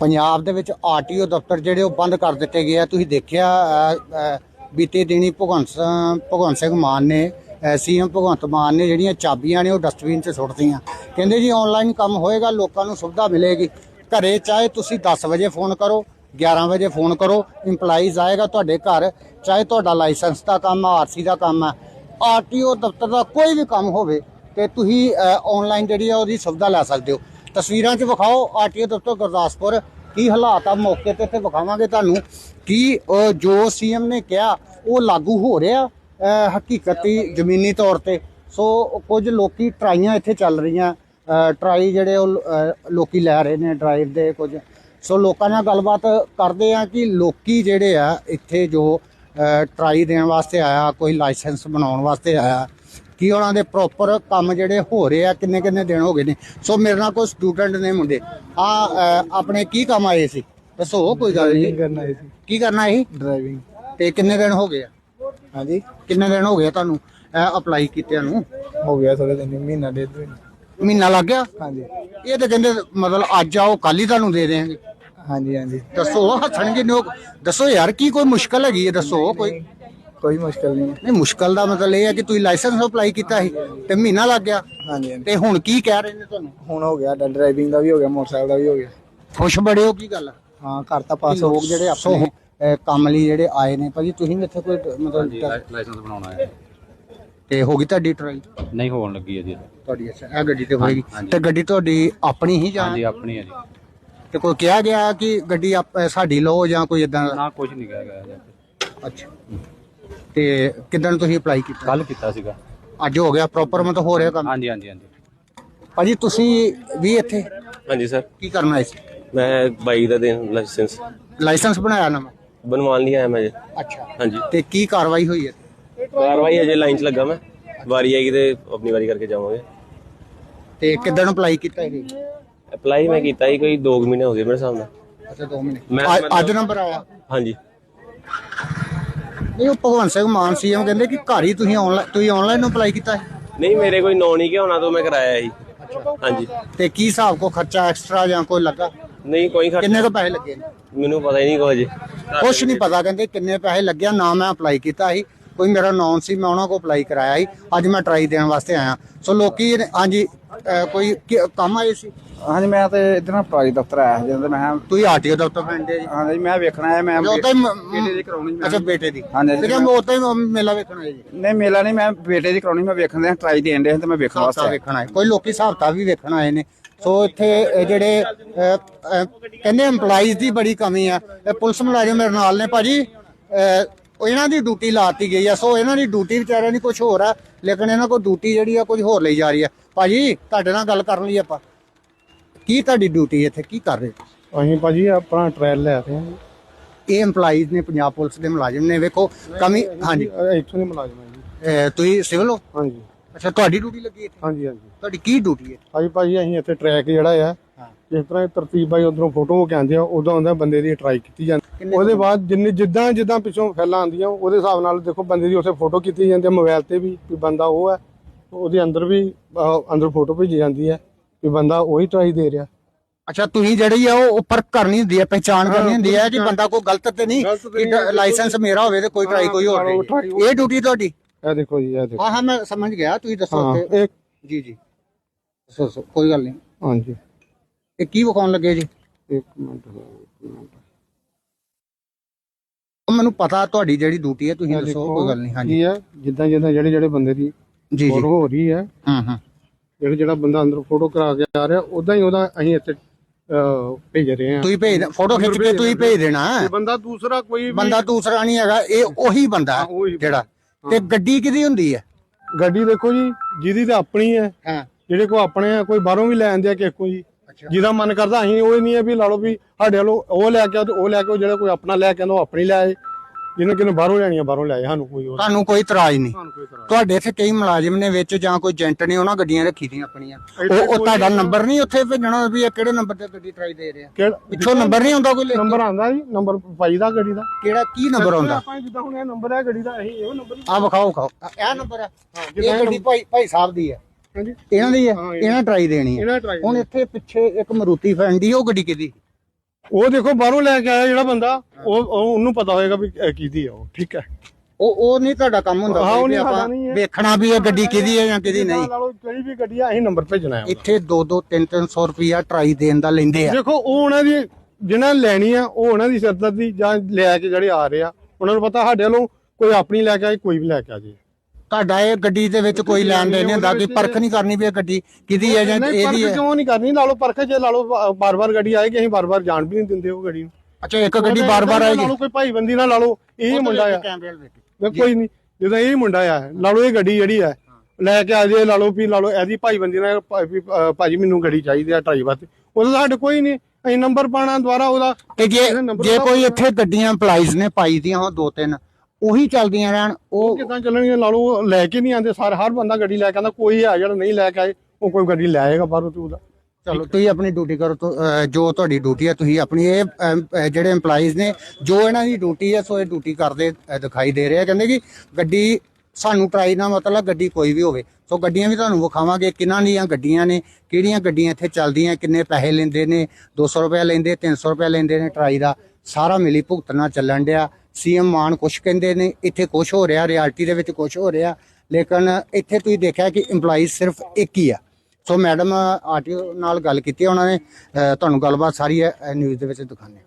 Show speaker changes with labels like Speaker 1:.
Speaker 1: ਪੰਜਾਬ ਦੇ ਵਿੱਚ ਆਰਟੀਓ ਦਫ਼ਤਰ ਜਿਹੜੇ ਉਹ ਬੰਦ ਕਰ ਦਿੱਤੇ ਗਏ ਆ। ਤੁਸੀਂ ਦੇਖਿਆ ਬੀਤੇ ਦਿਨੀ ਭਗਵੰਤ ਸ- ਭਗਵੰਤ ਸਿੰਘ ਮਾਨ ਨੇ ਸੀਐਮ ਭਗਵੰਤ ਮਾਨ ਨੇ ਜਿਹੜੀਆਂ ਚਾਬੀਆਂ ਨੇ ਉਹ ਡਸਟਬਿਨ 'ਚ ਸੁੱਟਦੀਆਂ ਕਹਿੰਦੇ ਜੀ ਆਨਲਾਈਨ ਕੰਮ ਹੋਏਗਾ, ਲੋਕਾਂ ਨੂੰ ਸੁਵਿਧਾ ਮਿਲੇਗੀ। ਘਰੇ ਚਾਹੇ ਤੁਸੀਂ 10 ਵਜੇ ਫੋਨ ਕਰੋ 11 ਵਜੇ ਫੋਨ ਕਰੋ ਇੰਪਲਾਈਜ਼ ਆਏਗਾ ਤੁਹਾਡੇ ਘਰ, ਚਾਹੇ ਤੁਹਾਡਾ ਲਾਇਸੈਂਸ ਦਾ ਕੰਮ ਆ ਆਰਸੀ ਦਾ ਕੰਮ ਆ। ਆਰਟੀਓ ਦਫ਼ਤਰ ਦਾ ਕੋਈ ਵੀ ਕੰਮ ਹੋਵੇ ਤੇ ਤੁਸੀਂ ਆਨਲਾਈਨ ਜਿਹੜੀ ਆ ਉਹਦੀ ਸੁਵਿਧਾ ਲੈ ਸਕਦੇ ਹੋ। ਤਸਵੀਰਾਂ 'ਚ ਵਿਖਾਓ ਆਰਟੀਓ ਦਫ਼ਤਰ ਗੁਰਦਾਸਪੁਰ ਕੀ ਹਾਲਾਤ ਆ ਮੌਕੇ ਤੇ ਤੇ ਵਿਖਾਵਾਂਗੇ ਤੁਹਾਨੂੰ ਕੀ ਅਹ, ਜੋ ਸੀਐਮ ਨੇ ਕਿਹਾ ਉਹ ਲਾਗੂ ਹੋ ਰਿਹਾ ਅਹ, ਹਕੀਕਤੀ ਜ਼ਮੀਨੀ ਤੌਰ ਤੇ। ਸੋ ਕੁਝ ਲੋਕੀ ਟਰਾਈਆਂ ਇੱਥੇ ਚੱਲ ਰਹੀਆਂ ਟਰਾਈ ਜਿਹੜੇ ਉਹ ਅਹ, ਲੋਕੀ ਲੈ ਰਹੇ ਨੇ ਡਰਾਈਵ ਦੇ ਕੁਝ। ਸੋ ਲੋਕਾਂ ਨਾਲ ਗੱਲਬਾਤ ਕਰਦੇ ਆ ਕਿ ਲੋਕੀ ਜਿਹੜੇ ਆ ਇੱਥੇ ਜੋ ਟਰਾਈ ਦੇਣ ਵਾਸਤੇ ਆਇਆ ਕੋਈ ਲਾਇਸੈਂਸ ਬਣਾਉਣ ਵਾਸਤੇ ਆਇਆ ਕੀ ਉਹਨਾਂ ਦੇ ਪ੍ਰੋਪਰ ਕੰਮ ਜਿਹੜੇ ਹੋ ਰਹੇ ਆ ਕਿੰਨੇ ਕਿੰਨੇ ਦਿਨ ਹੋ ਗਏ ਨੇ। ਸੋ ਮੇਰੇ ਨਾਲ ਕੋਈ ਸਟੂਡੈਂਟ ਨੇ ਮੁੰਡੇ। ਆ ਆਪਣੇ ਕੀ ਕੰਮ ਆਏ ਸੀ? ਦੱਸੋ ਕੋਈ ਗੱਲ ਨਹੀਂ।
Speaker 2: ਕਰਨਾ ਹੈ ਸੀ।
Speaker 1: ਕੀ ਕਰਨਾ ਸੀ?
Speaker 2: ਡਰਾਈਵਿੰਗ
Speaker 1: ਤੇ ਕਿੰਨੇ ਦਿਨ ਹੋ ਗਏ ਆ?
Speaker 2: ਹਾਂਜੀ।
Speaker 1: ਕਿੰਨੇ ਦਿਨ ਹੋ ਗਏ ਤੁਹਾਨੂੰ ਅਪਲਾਈ ਕੀਤਿਆਂ ਨੂੰ?
Speaker 2: ਹੋ ਗਿਆ ਥੋੜੇ ਦਿਨ ਮਹੀਨਾ ਡੇਢ ਮਹੀਨਾ
Speaker 1: ਮਹੀਨਾ ਲੱਗ ਗਿਆ?
Speaker 2: ਹਾਂਜੀ।
Speaker 1: ਇਹ ਤਾਂ ਕਹਿੰਦੇ ਮਤਲਬ ਅੱਜ ਆਓ ਕੱਲ ਹੀ ਤੁਹਾਨੂੰ ਦੇ ਦੇਣਗੇ।
Speaker 2: ਹਾਂਜੀ ਹਾਂਜੀ।
Speaker 1: ਦੱਸੋ ਹੱਸਣਗੇ ਲੋਕ। ਦੱਸੋ ਯਾਰ ਕੀ ਕੋਈ ਮੁਸ਼ਕਲ ਹੈਗੀ ਹੈ ਦੱਸੋ ਕੋਈ।
Speaker 2: ਕੋਈ ਮੁਸ਼ਕਲ ਨਹੀਂ ਹੈ।
Speaker 1: ਨਹੀਂ ਮੁਸ਼ਕਲ ਦਾ ਮਤਲਬ ਇਹ ਹੈ ਕਿ ਤੁਸੀਂ ਲਾਇਸੈਂਸ ਅਪਲਾਈ ਕੀਤਾ ਸੀ ਤੇ ਮਹੀਨਾ ਲੱਗ ਗਿਆ।
Speaker 2: ਹਾਂਜੀ ਹਾਂਜੀ।
Speaker 1: ਤੇ ਹੁਣ ਕੀ ਕਹਿ ਰਹੇ ਨੇ ਤੁਹਾਨੂੰ?
Speaker 2: ਹੁਣ ਹੋ ਗਿਆ ਡਰਾਈਵਿੰਗ ਦਾ ਵੀ ਹੋ ਗਿਆ ਮੋਟਰਸਾਈਕਲ ਦਾ ਵੀ ਹੋ ਗਿਆ।
Speaker 1: ਖੁਸ਼ ਬੜੇ ਹੋ ਕੀ ਗੱਲ?
Speaker 2: ਹਾਂ ਕਰਤਾ
Speaker 1: ਕਿ
Speaker 2: ਪਾਸ
Speaker 1: ਲੋਕ ਜਿਹੜੇ ਆਪਣੇ ਅਹ, ਕੰਮ ਲਈ ਜਿਹੜੇ ਆਏ ਨੇ। ਭਾਜੀ ਤੁਸੀਂ ਵੀ ਇੱਥੇ ਕੋਈ ਮਤਲਬ
Speaker 3: ਲਾਇਸੈਂਸ ਬਣਾਉਣਾ ਹੈ
Speaker 1: ਤੇ ਹੋ ਗਈ ਤੁਹਾਡੀ ਟਰਾਈ
Speaker 3: ਨਹੀਂ ਹੋਣ ਲੱਗੀ ਹੈ ਜੀ।
Speaker 1: ਤੁਹਾਡੀ ਅੱਛਾ ਇਹ ਗੱਡੀ ਤੇ ਹੋਏਗੀ।
Speaker 3: ਹਾਂਜੀ।
Speaker 1: ਤੇ ਗੱਡੀ ਤੁਹਾਡੀ ਆਪਣੀ ਹੀ ਜਾਂ
Speaker 3: ਹਾਂਜੀ ਆਪਣੀ ਹੈ ਜੀ।
Speaker 1: ਤੇ ਕੋਈ ਕਿਹਾ ਗਿਆ ਕਿ ਗੱਡੀ ਆਪ- ਅਹ, ਸਾਡੀ ਲਓ ਜਾਂ ਕੋਈ ਇਦਾਂ
Speaker 3: ਨਾ ਕੁਝ ਨਹੀਂ ਕਿਹਾ ਗਿਆ ਜੀ।
Speaker 1: ਅੱਛਾ। ਤੇ ਕਿਦਾਂ ਤੁਸੀਂ ਅਪਲਾਈ ਕੀਤਾ?
Speaker 3: ਕੱਲ ਕੀਤਾ ਸੀਗਾ।
Speaker 1: ਅੱਜ ਹੋ ਗਿਆ ਪ੍ਰੋਪਰ ਮਤਲਬ ਹੋ ਰਿਹਾ ਕੰਮ?
Speaker 3: ਹਾਂਜੀ ਹਾਂਜੀ ਹਾਂਜੀ।
Speaker 1: ਭਾਜੀ ਤੁਸੀਂ ਵੀ ਇੱਥੇ?
Speaker 4: ਹਾਂਜੀ ਸਰ
Speaker 1: ਕੀ ਕਰਨਾ ਸੀ
Speaker 4: ਮੈਂ ਬਾਈਕ ਦਾ ਦੇਣ ਲਾਇਸੈਂਸ
Speaker 1: ਲਾਇਸੈਂਸ ਬਣਾਇਆ ਨਾ
Speaker 4: ਬਣਵਾਉਣ ਲਈ ਆਇਆ ਮੈਂ ਜੀ
Speaker 1: ਅੱਛਾ।
Speaker 4: ਹਾਂਜੀ।
Speaker 1: ਤੇ ਕੀ ਕਾਰਵਾਈ ਹੋਈ ਹੈ?
Speaker 4: ਕਾਰਵਾਈ ਅਜੇ ਲਾਈਨ 'ਚ ਲੱਗਾ ਮੈਂ। ਵਾਰੀ ਆਏਗੀ ਤੇ ਆਪਣੀ ਵਾਰੀ ਕਰਕੇ ਜਾਵਾਂਗੇ।
Speaker 1: ਤੇ ਕਿਦਾਂ ਅਪਲਾਈ ਕੀਤਾ ਇਹ?
Speaker 4: ਅਪਲਾਈ ਮੈਂ ਕੀਤਾ ਹੀ ਕੋਈ 2 ਮਹੀਨੇ ਹੋ ਗਏ ਮੇਰੇ ਹਿਸਾਬ ਨਾਲ।
Speaker 1: ਅੱਛਾ 2 ਮਹੀਨੇ।
Speaker 4: ਮੈਂ-
Speaker 1: ਅੱਜ ਨੰਬਰ ਆਇਆ?
Speaker 4: ਹਾਂਜੀ।
Speaker 1: ਨਹੀਂ ਉਹ ਭਗਵੰਤ ਸਿੰਘ ਮਾਨ ਸੀਐਮ ਕਹਿੰਦੇ ਕਿ ਘਰ ਹੀ ਤੁਸੀਂ ਆਨਲਾਈਨ ਤੁਸੀਂ ਆਨਲਾਈਨ ਅਪਲਾਈ ਕੀਤਾ ਹੈ
Speaker 4: ਨਹੀਂ ਮੇਰੇ ਕੋਈ ਨੌ ਨਹੀਂ ਕਿ ਹੋਣਾ ਤੋਂ ਮੈਂ ਕਰਾਇਆ ਸੀ। ਹਾਂਜੀ।
Speaker 1: ਤੇ ਕੀ ਹਿਸਾਬ ਕੋ ਖਰਚਾ ਐਕਸਟਰਾ ਜਾਂ ਕੋਈ ਲੱਗਾ?
Speaker 4: ਨਹੀਂ ਕੋਈ ਖਰਚ
Speaker 1: ਕਿੰਨੇ ਕੁ ਪੈਸੇ ਲੱਗੇ ਨੇ?
Speaker 4: ਮੈਨੂੰ ਪਤਾ ਹੀ ਨਹੀਂ ਕੁਝ ਜੀ
Speaker 1: ਕੁਛ ਨਹੀਂ ਪਤਾ ਕਹਿੰਦੇ ਕਿੰਨੇ ਪੈਸੇ ਲੱਗਿਆ ਨਾ ਮੈਂ ਅਪਲਾਈ ਕੀਤਾ ਸੀ। ਕੋਈ ਮੇਰਾ ਨੌਨ ਸੀ ਮੈਂ ਉਹਨਾਂ ਕੋ ਅਪਲਾਈ ਕਰਾਇਆ ਸੀ। ਅੱਜ ਮੈਂ ਟਰਾਈ ਦੇਣ ਵਾਸਤੇ ਆਇਆ। ਸੋ ਲੋਕੀ ਹਾਂਜੀ ਅਹ ਕੋਈ ਕੀ- ਕੰਮ ਆਏ ਸੀ?
Speaker 2: ਹਾਂਜੀ ਮੈਂ ਤੇ ਇਧਰ ਨਾ ਪ੍ਰਾਈ ਦਫ਼ਤਰ ਆਇਆ ਸੀ ਜਦੋਂ ਮੈਂ
Speaker 1: ਤੁਸੀਂ ਆਰਟੀਓ ਦਫ਼ਤਰ ਪੈਂਦੇ ਜੀ।
Speaker 2: ਹਾਂਜੀ ਮੈਂ ਵੇਖਣਾ ਹੈ ਮੈਂ
Speaker 1: ਉਹ ਤਾਂ ਹੀ ਮ-
Speaker 2: ਬੇਟੇ ਦੀ ਕਰਾਉਣੀ ਮੈਂ।
Speaker 1: ਅੱਛਾ ਬੇਟੇ ਦੀ।
Speaker 2: ਹਾਂਜੀ,
Speaker 1: ਤੇ ਮੈਂ ਉਹ ਤਾਂ ਹੀ ਮੇਲਾ ਵੇਖਣਾ ਹੈ ਜੀ।
Speaker 2: ਨਹੀਂ ਮੇਲਾ ਨਹੀਂ ਮੈਂ ਬੇਟੇ ਦੀ ਕਰਾਉਣੀ ਮੈਂ ਵੇਖਣ ਦੇ ਟਰਾਈ ਦੇਣ ਦੇ ਤੇ ਮੈਂ ਵੇਖਣ ਵਾਸਤੇ।
Speaker 1: ਵੇਖਣਾ ਹੈ ਕੋਈ ਲੋਕੀ ਹਿਸਾਬਤਾ ਵੀ ਵੇਖਣ ਆਏ ਨੇ। ਸੋ ਇੱਥੇ ਇਹ ਜਿਹੜੇ ਅਹ, ਅਹ, ਕਹਿੰਦੇ EMPLOYEES ਦੀ ਬੜੀ ਕਮੀ ਆ। ਇਹ ਪੁਲਿਸ ਮੁਲਾਜ਼ਮ ਮੇਰੇ ਨਾਲ ਨੇ ਭਾਜੀ। ਅਹ, ਉਹ ਇਹਨਾਂ ਦੀ ਡਿਊਟੀ ਲਾਤੀ ਗਈ ਆ ਸੋ ਇਹਨਾਂ ਦੀ ਡਿਊਟੀ ਵਿਚਾਰਿਆਂ ਦੀ ਕੁਝ ਹੋਰ ਆ ਲੇਕਿਨ ਇਹਨਾਂ ਕੋਲ ਡਿਊਟੀ ਜਿਹੜੀ ਆ ਕੁਝ ਹੋਰ ਲਈ ਜਾ ਰਹੀ ਆ। ਭਾਜੀ ਤੁਹਾਡੇ ਨਾਲ ਗੱਲ ਕਰਨ ਲਈ ਆਪਾਂ। ਕੀ ਤੁਹਾਡੀ ਡਿਊਟੀ ਇੱਥੇ? ਕੀ ਕਰ ਰਹੇ? ਹੋ?
Speaker 5: ਅਸੀਂ ਭਾਜੀ ਆਪਣਾ ਟ੍ਰਾਇਲ ਲੈ ਰਹੇ ਹਾਂ
Speaker 1: ਇਹ EMPLOYEES ਨੇ ਪੰਜਾਬ ਪੁਲਿਸ ਦੇ ਮੁਲਾਜ਼ਮ ਨੇ ਵੇਖੋ ਕਮੀ ਹਾਂਜੀ।
Speaker 5: ਇੱਥੋਂ ਦੇ ਮੁਲਾਜ਼ਮ ਹਾਂ ਜੀ।
Speaker 1: ਤੁਸੀਂ ਸਿਵਲ ਹੋ?
Speaker 5: ਹਾਂਜੀ।
Speaker 1: ਅੱਛਾ ਤੁਹਾਡੀ ਡਿਊਟੀ ਲੱਗੀ ਇੱਥੇ?
Speaker 5: ਹਾਂਜੀ ਹਾਂਜੀ।
Speaker 1: ਤੁਹਾਡੀ ਕੀ ਡਿਊਟੀ ਹੈ?
Speaker 5: ਭਾਜੀ ਭਾਜੀ ਅਸੀਂ ਇੱਥੇ ਟਰੈਕ ਜਿਹੜਾ ਆ। ਜਿਸ ਤਰ੍ਹਾਂ ਇਹ ਤਰਤੀਬ ਬਾਈ ਉਧਰੋਂ ਫੋਟੋ ਹੋ ਕੇ ਆਉਂਦੇ ਆ ਉਦੋਂ ਆਉਂਦਾ ਬੰਦੇ ਦੀ ਟਰਾਈ ਕੀਤੀ ਜਾਂਦੀ। ਉਹਦੇ ਬਾਅਦ ਜਿੰਨੇ ਜਿੱਦਾਂ ਜਿੱਦਾਂ ਪਿੱਛੋਂ ਫੈਲਾਂ ਆਉਂਦੀਆਂ ਉਹਦੇ ਹਿਸਾਬ ਨਾਲ ਦੇਖੋ ਬੰਦੇ ਦੀ ਉੱਥੇ ਫੋਟੋ ਕੀਤੀ ਜਾਂਦੀ ਹੈ ਮੋਬਾਈਲ ਤੇ ਵੀ ਵੀ ਬੰਦਾ ਉਹ ਹੈ ਉਹਦੇ ਅੰਦਰ ਵੀ ਅੰਦਰ ਫੋਟੋ ਭੇਜੀ ਜਾਂਦੀ ਹੈ ਵੀ ਬੰਦਾ ਉਹੀ ਟਰਾਈ ਦੇ ਰਿਹਾ।
Speaker 1: ਅੱਛਾ ਤੁਸੀਂ ਜਿਹੜੀ ਆ ਉਹ ਫ਼ਰਕ ਕਰਨੀ ਹੁੰਦੀ ਹੈ ਪਹਿਚਾਣ ਕਰਨੀ ਹੁੰਦੀ ਹੈ ਕਿ ਬੰਦਾ ਕੋਈ ਗਲਤ ਤੇ ਨਹੀਂ ਕਿ। ਲਾਇਸੈਂਸ ਮੇਰਾ ਹੋਵੇ ਤੇ ਕੋਈ ਟਰਾਈ ਕੋਈ ਹੋਰ ਇਹ ਡਿਊਟੀ ਤੁਹਾਡੀ?
Speaker 5: ਇਹ ਦੇਖੋ ਜੀ ਇਹ ਦੇਖੋ।
Speaker 1: ਹਾਂ ਹਾਂ ਮੈਂ ਸਮਝ ਗਿਆ ਤੁਸੀਂ ਦੱਸੋ ਜੀ ਜੀ। ਕੋਈ ਗੱਲ ਨਹੀਂ।
Speaker 5: ਹਾਂਜੀ।
Speaker 1: ਇਹ ਕੀ ਵਿਖਾਉਣ ਲੱਗੇ ਜੀ?
Speaker 5: ਇੱਕ ਮਿੰਟ ਇੱਕ ਮਿੰਟ।
Speaker 1: ਉਹ ਮੈਨੂੰ ਪਤਾ ਤੁਹਾਡੀ ਜਿਹੜੀ ਡਿਊਟੀ ਹੈ ਤੁਸੀਂ ਦੱਸੋ ਕੋਈ ਗੱਲ ਨਹੀਂ ਹਾਂਜੀ।
Speaker 5: ਕੀ ਹੈ? ਜਿੱਦਾਂ ਜਿੱਦਾਂ ਜਿਹੜੇ ਜਿਹੜੇ ਬੰਦੇ ਦੀ
Speaker 1: ਜੀ ਜੀ।
Speaker 5: ਫੋਟੋ ਹੋ ਰਹੀ ਹੈ
Speaker 1: ਹਾਂ ਹਾਂ।
Speaker 5: ਜਿਹੜਾ ਜਿਹੜਾ ਬੰਦਾ ਅੰਦਰ ਫੋਟੋ ਕਰਾ ਕੇ ਆ ਰਿਹਾ ਉਦਾਂ ਹੀ ਉਹਦਾ ਅਸੀਂ ਇੱਥੇ ਅਹ, ਭੇਜ ਰਹੇ ਹਾਂ।
Speaker 1: ਤੁਸੀਂ ਭੇਜ ਫੋਟੋ ਖਿੱਚ ਕੇ ਤੁਸੀਂ ਭੇਜ ਦੇਣਾ।
Speaker 5: ਤੇ ਬੰਦਾ ਦੂਸਰਾ ਕੋਈ ਵੀ
Speaker 1: ਬੰਦਾ ਦੂਸਰਾ ਨਹੀਂ ਹੈਗਾ ਇਹ ਉਹੀ ਬੰਦਾ
Speaker 5: ਹਾਂ, ਉਹੀ
Speaker 1: ਜਿਹੜਾ। ਤੇ ਗੱਡੀ ਕਿਹਦੀ ਹੁੰਦੀ ਹੈ?
Speaker 5: ਗੱਡੀ ਦੇਖੋ ਜੀ ਜਿਹਦੀ ਤੇ ਆਪਣੀ ਹੈ।
Speaker 1: ਹਾਂ।
Speaker 5: ਜਿਹੜੇ ਕੋ ਆਪਣੇ ਆ ਕੋਈ ਬਾਹਰੋਂ ਵੀ ਲੈ ਆਂਦੇ ਆ ਕਿਸੇ ਕੋ ਜੀ। ਜਿਹਦਾ ਮਨ ਕਰਦਾ ਅਸੀਂ ਉਹ ਨਹੀਂ ਹੈ ਵੀ ਲਾ ਲਓ ਵੀ ਸਾਡੇ ਵੱਲੋਂ ਉਹ ਲੈ ਕੇ ਆਓ ਤੇ ਉਹ ਲੈ ਕੇ ਆਓ, ਜਿਹੜਾ ਕੋਈ ਆਪਣਾ ਲੈ ਕੇ ਆਉਂਦਾ ਉਹ ਆਪਣੀ ਲੈ ਆਏ। ਜਿਹਨੇ ਕਿਨੇ ਬਾਹਰੋਂ ਲੈਣੀਆਂ ਬਾਹਰੋਂ ਲੈ ਆਏ ਸਾਨੂੰ ਕੋਈ ਹੋਰ।
Speaker 1: ਤੁਹਾਨੂੰ ਕੋਈ ਇਤਰਾਜ਼ ਨਹੀਂ।
Speaker 5: ਸਾਨੂੰ ਕੋਈ ਤਰ੍ਹਾਂ
Speaker 1: ਤੁਹਾਡੇ ਇੱਥੇ ਕਈ ਮੁਲਾਜ਼ਮ ਨੇ ਵਿੱਚ ਜਾਂ ਕੋਈ ਏਜੰਟ ਨੇ ਉਹਨਾਂ ਗੱਡੀਆਂ ਰੱਖੀ ਦੀਆਂ ਆਪਣੀਆਂ ਉਹ ਉਹ ਤੁਹਾਡਾ ਨੰਬਰ ਨਹੀਂ ਉੱਥੇ ਭੇਜਣਾ ਵੀ ਇਹ ਕਿਹੜੇ ਨੰਬਰ ਤੇ ਗੱਡੀ ਟਰਾਈ ਦੇ ਰਿਹਾ।
Speaker 5: ਕਿਹੜਾ
Speaker 1: ਪਿੱਛੋਂ ਨੰਬਰ ਨਹੀਂ ਆਉਂਦਾ ਕੋਈ ਲਿਖ ਕੇ?
Speaker 5: ਨੰਬਰ ਆਂਦਾ ਜੀ ਨੰਬਰ ਪਾਈ ਦਾ ਗੱਡੀ ਦਾ।
Speaker 1: ਕਿਹੜਾ ਕੀ ਨੰਬਰ ਆਉਂਦਾ?
Speaker 5: ਆਪਾਂ ਜਿੱਦਾਂ ਹੁਣ ਇਹ ਨੰਬਰ ਹੈ ਗੱਡੀ ਦਾ ਅਸੀਂ ਇਹੋ ਨੰਬਰ
Speaker 1: ਆ ਵਿਖਾਓ ਵਿਖਾਓ। ਆ, ਇਹ ਨੰਬਰ ਹੈ। ਇਹ ਗੱਡੀ ਭਾਈ ਭਾਈ ਸਾਹਿਬ ਦੀ ਹੈ।
Speaker 5: ਹਾਂਜੀ।
Speaker 1: ਇਹਨਾਂ ਦੀ ਹੈ।
Speaker 5: ਹਾਂ,
Speaker 1: ਇਹਨਾਂ ਟਰਾਈ ਦੇਣੀ ਹੈ।
Speaker 5: ਇਹਨਾਂ ਟਰਾਈ
Speaker 1: ਹੁਣ ਇੱਥੇ ਪਿੱਛੇ ਇੱਕ ਮਰੂਤੀ ਫੈਂਡੀ ਉਹ ਗੱਡੀ ਕਿਹਦੀ?
Speaker 5: ਉਹ ਦੇਖੋ ਬਾਹਰੋਂ ਲੈ ਕੇ ਆਇਆ ਜਿਹੜਾ ਬੰਦਾ ਉਹ ਉਹ- ਉਹਨੂੰ ਪਤਾ ਹੋਏਗਾ ਵੀ ਇਹ ਕਿਹਦੀ ਆ ਉਹ ਠੀਕ ਹੈ।
Speaker 1: ਉਹ ਉਹ ਨਹੀਂ ਤੁਹਾਡਾ ਕੰਮ ਹੁੰਦਾ।
Speaker 5: ਹਾਂ, ਉਹ
Speaker 1: ਵੀ
Speaker 5: ਨਹੀਂ ਸਾਡਾ
Speaker 1: ਆਪਾਂ
Speaker 5: ਨਹੀਂ ਹੈ।
Speaker 1: ਵੇਖਣਾ ਵੀ ਇਹ ਗੱਡੀ ਕਿਹਦੀ ਹੈ ਜਾਂ ਕਿਹਦੀ ਨਹੀਂ।
Speaker 5: ਲਾ ਲਓ ਕਿਹੜੀ ਵੀ ਗੱਡੀ ਆ ਅਸੀਂ ਨੰਬਰ ਭੇਜਣਾ ਹੈ।
Speaker 1: ਇੱਥੇ 2-2 3-300 ਰੁਪਿਆ ਟਰਾਈ ਦੇਣ ਦਾ ਲੈਂਦੇ ਆ।
Speaker 5: ਦੇਖੋ ਉਹ ਉਹਨਾਂ ਦੀ ਜਿਹਨਾਂ ਨੇ ਲੈਣੀ ਆ ਉਹ ਉਹਨਾਂ ਦੀ ਸਰਦਰਦੀ ਜਾਂ ਲੈ ਕੇ ਜਿਹੜੇ ਆ ਰਹੇ ਆ ਉਹਨਾਂ ਨੂੰ ਪਤਾ ਸਾਡੇ ਵੱਲੋਂ ਕੋਈ ਆਪਣੀ ਲੈ ਕੇ ਆਏ ਕੋਈ ਵੀ ਲੈ ਕੇ ਆ ਜੇ।
Speaker 1: ਤੁਹਾਡਾ ਇਹ ਗੱਡੀ ਦੇ ਵਿੱਚ ਕੋਈ ਲੈਣ ਦੇਣ ਨਹੀਂ ਹੁੰਦਾ ਕਿ ਪਰਖ ਨਹੀਂ ਕਰਨੀ ਵੀ ਇਹ ਗੱਡੀ ਕਿਹਦੀ ਹੈ ਜਾਂ
Speaker 5: ਨਹੀਂ
Speaker 1: ਇਹਦੀ
Speaker 5: ਪਰਖ
Speaker 1: ਹੈ।
Speaker 5: ਕਿਉਂ ਨਹੀਂ ਕਰਨੀ? ਲਾ ਲਓ ਪਰਖ ਜੇ ਲਾ ਲਓ ਬਾਰ-ਬਾਰ ਗੱਡੀ ਆਏਗੀ ਅਸੀਂ ਬਾਰ-ਬਾਰ ਜਾਣ ਵੀ ਨਹੀਂ ਦਿੰਦੇ ਉਹ ਗੱਡੀ ਨੂੰ।
Speaker 1: ਅੱਛਾ ਇੱਕ ਗੱਡੀ ਬਾਰ-ਬਾਰ ਆਏਗੀ।
Speaker 5: ਲਾ ਲਓ ਕੋਈ ਭਾਈ ਬੰਦੀ ਨਾਲ ਲਾ ਲਓ ਇਹ ਮੁੰਡਾ ਆ। ਵੇ ਕੋਈ ਨਹੀਂ ਜਦੋਂ ਇਹ ਮੁੰਡਾ ਆ ਲਾ ਲਓ ਇਹ ਗੱਡੀ ਜਿਹੜੀ ਆ। ਲੈ ਕੇ ਆ ਜੇ ਲਾ ਲਓ ਵੀ ਲਾ ਲਓ ਇਹਦੀ ਭਾਈ ਬੰਦੀ ਨਾਲ ਭਾ- ਵੀ, ਅਹ, ਭਾਜੀ ਮੈਨੂੰ ਗੱਡੀ ਚਾਹੀਦੀ ਆ ਢਾਈ ਵਾਸਤੇ। ਉਹਦਾ ਸਾਡੇ ਕੋਈ ਨਹੀਂ ਅਸੀਂ ਨੰਬਰ ਪਾਣਾ ਦੁਆਰਾ ਉਹਦਾ।
Speaker 1: ਤੇ ਜੇ
Speaker 5: ਇਹਦਾ number
Speaker 1: ਜੇ
Speaker 5: ਉਹਦਾ
Speaker 1: ਕੋਈ ਇੱਥੇ ਗੱਡੀਆਂ EMPLOYEES ਨੇ ਪਾਈ ਦੀਆਂ ਉਹ ਦੋ ਤਿੰਨ ਉਹੀ ਚੱਲਦੀਆਂ ਰਹਿਣ
Speaker 5: ਉਹ ਕਿਦਾਂ ਚੱਲਣਗੇ ਲਾ ਲਓ ਲੈ ਕੇ ਨਹੀਂ ਆਉਂਦੇ ਸਾਰੇ ਹਰ ਬੰਦਾ ਗੱਡੀ ਲੈ ਕੇ ਆਉਂਦਾ ਕੋਈ ਆ ਜਿਹੜਾ ਨਹੀਂ ਲੈ ਕੇ ਆਏ ਉਹ ਕੋਈ ਗੱਡੀ ਲੈ ਆਏਗਾ ਬਾਹਰੋਂ ਤੇ ਉਹਦਾ
Speaker 1: ਚਲੋ ਤੁਸੀਂ ਆਪਣੀ ਡਿਊਟੀ ਕਰੋ ਜੋ ਤੁਹਾਡੀ ਡਿਊਟੀ ਹੈ ਤੁਸੀਂ ਆਪਣੀ ਇਹ ਜਿਹੜੇ EMPLOYEES ਨੇ ਜੋ ਇਹਨਾਂ ਦੀ ਡਿਊਟੀ ਹੈ ਸੋ ਇਹ ਡਿਊਟੀ ਕਰਦੇ ਦਿਖਾਈ ਦੇ ਰਹੇ ਕਹਿੰਦੇ ਕਿ ਗੱਡੀ ਸਾਨੂੰ ਟਰਾਈ ਨਾ ਮਤਲਬ ਗੱਡੀ ਕੋਈ ਵੀ ਹੋਵੇ। ਸੋ ਗੱਡੀਆਂ ਵੀ ਤੁਹਾਨੂੰ ਵਿਖਾਵਾਂਗੇ ਕਿਹਨਾਂ ਦੀਆਂ ਗੱਡੀਆਂ ਨੇ ਕਿਹੜੀਆਂ ਗੱਡੀਆਂ ਇੱਥੇ ਚੱਲਦੀਆਂ ਕਿੰਨੇ ਪੈਸੇ ਲੈਂਦੇ ਨੇ 200 ਰੁਪਏ ਲੈਂਦੇ 300 ਰੁਪਏ ਲੈਂਦੇ ਨੇ ਟਰਾਈ ਦਾ। ਸਾਰਾ ਮਿਲੀ ਭੁਗਤਣਾ ਚੱਲਣ ਡਿਆ। ਸੀਐਮ ਮਾਨ ਕੁਛ ਕਹਿੰਦੇ ਨੇ, ਇੱਥੇ ਕੁਛ ਹੋ ਰਿਹਾ, ਰਿਐਲਿਟੀ ਦੇ ਵਿੱਚ ਕੁਛ ਹੋ ਰਿਹਾ, ਲੇਕਿਨ ਇੱਥੇ ਤੁਸੀਂ ਦੇਖਿਆ ਕਿ EMPLOYEES ਸਿਰਫ ਇੱਕ ਹੀ ਆ। ਸੋ ਮੈਡਮ ਆਰਟੀਓ ਨਾਲ ਗੱਲ ਕੀਤੀ ਉਹਨਾਂ ਨੇ ਤੁਹਾਨੂੰ ਗੱਲਬਾਤ ਸਾਰੀ ਨਿਊਜ਼ ਦੇ ਵਿੱਚ ਦਿਖਾਣੇ